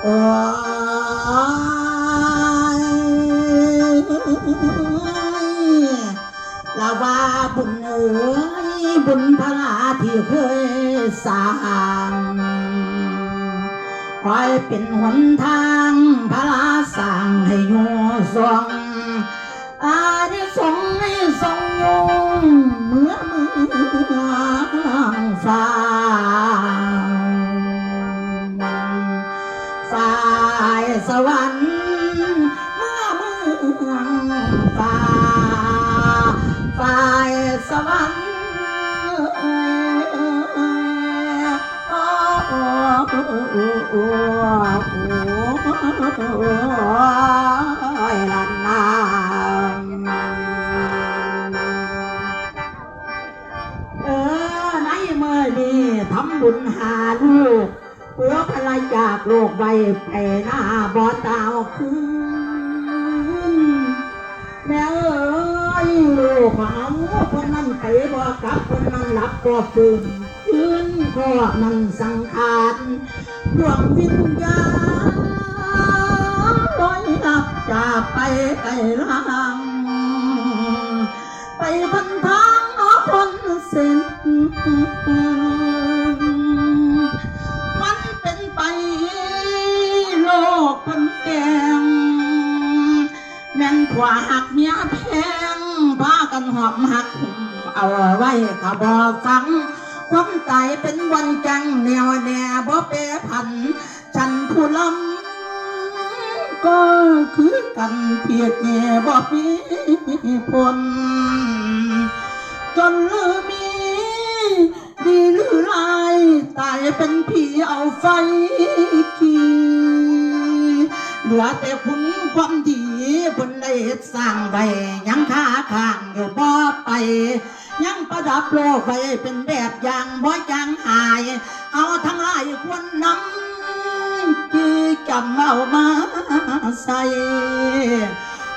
ลาว่าบุญเอ๋ยบุญพระลาที่เคยสร้างคอยเป็นหนทางพระลาสร้างให้อยู่ทรงอานิสงให้ทรงยู่เมื่อเมืองฟ้า สวรรค์เมื่อเมืองฟ้าฝ่ายสวรรค์โอ้โอ้โอ้โอ้โอ้ยลันนาเออในเมื่อนี้ทำบุญหาลูก เพื่อภรรยาโลกใบไปหน้าบ่ตาวคืนแม่เอ้ยลูกเขาคนนั้นไปบ่กลับคนนั้นหลับก็ฟื้นคืนก็นั้นสังขารดวงวิญญาณลอยลับจากไปไกลลาง แม่นขวาหักเมียแพงพากันหอบหัก เอาไว้กะบอฟังความตายเป็นวันจังแนวแน่บ่เปรผัน ฉันผู้ลำก็คือกันเพียรแน่บ่มีผลจนลือมี ดีหรือลายตายเป็นผีเอาไฟขี่ เหลือแต่คุณความดีบนได้เฮ็ดสร้างไว้ยังค้าข้างอยู่บ่ไป ยังประดับโลกไว้เป็นแบบอย่างบ่จางหาย เอาทั้งหลายควรนำจือจำเอามาใส่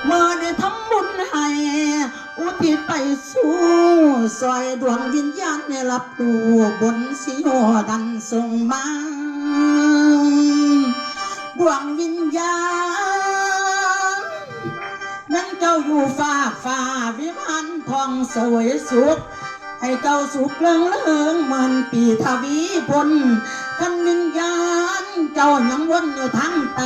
เมื่อได้ทำบุญให้อุทิศไปสู่ซอยดวงวิญญาณในรับรู้บนสิโอดันส่งมา ดวงวิญญาณ นั้นเจ้าอยู่ฟ้าฟ้าวิมานทองสวยสุข ให้เจ้าสุขเลื่องเลืองเหมือนปีทวีพลกันวิญญาณ เจ้ายังวนอยู่ทั้งไต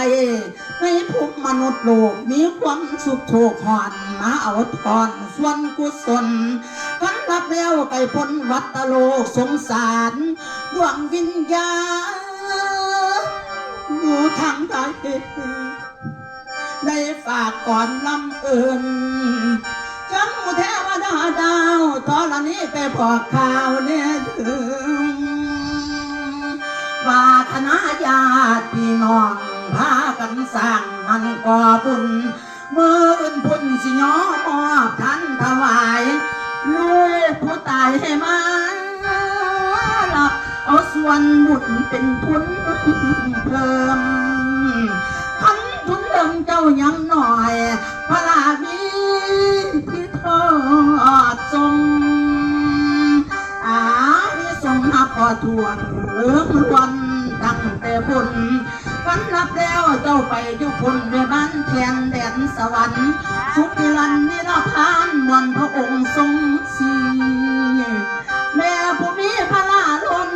ในภูมิมนุษย์โลกมีความสุขโชคหอนมาเอาทอนส่วนกุศลกันรับแล้วไก่พ้นวัตโลกสงสาร ดวงวิญญาณ อยู่ทางใดได้ฝากก่อนลำเอินจังเทวดาดาวตอนนี้ไปบอกข่าวเนี่ยถึงวาธนาญาติพี่น้องพากันสร้างมันก่อบุญเมื่ออื่นพุนสิยอมอบท่านถวายลูกผู้ตายให้มาลับเอาส่วนบุญเป็นทุน ทวนเรื่องวันตั้งแต่บุญกันนับแล้วเจ้าไปยู่พุ่นด้วยบ้านแทนแดนสวรรค์สุขนิรันดร์นิรพานมวลพระองค์ทรงสีแม่ผู้มีพระลาลน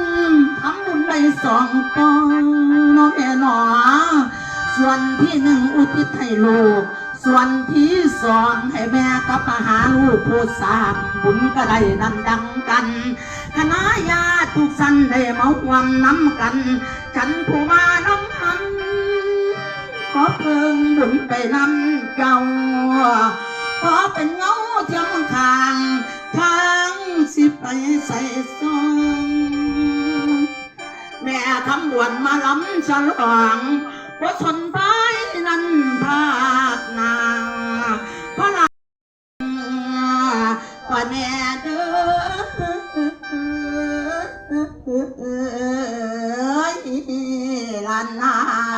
ทำบุญได้สองกองน้องแม่หนอ ส่วนที่หนึ่งอุทิศให้ลูกส่วนที่สองให้แม่กับมาหาลูกผู้สร้างบุญก็ได้ดันดังกัน คณะญาติทุกสันได้มาหวมน้ำกัน ฉันผู้มาน้ำหันขอเพิ่งบุญไปนำเจ้าขอเป็นเงาเทียมทางทางสิไปใส่ซองแม่ทำบวนมาล้ำฉลองว่าชนไปนั้นภาคนา 嗯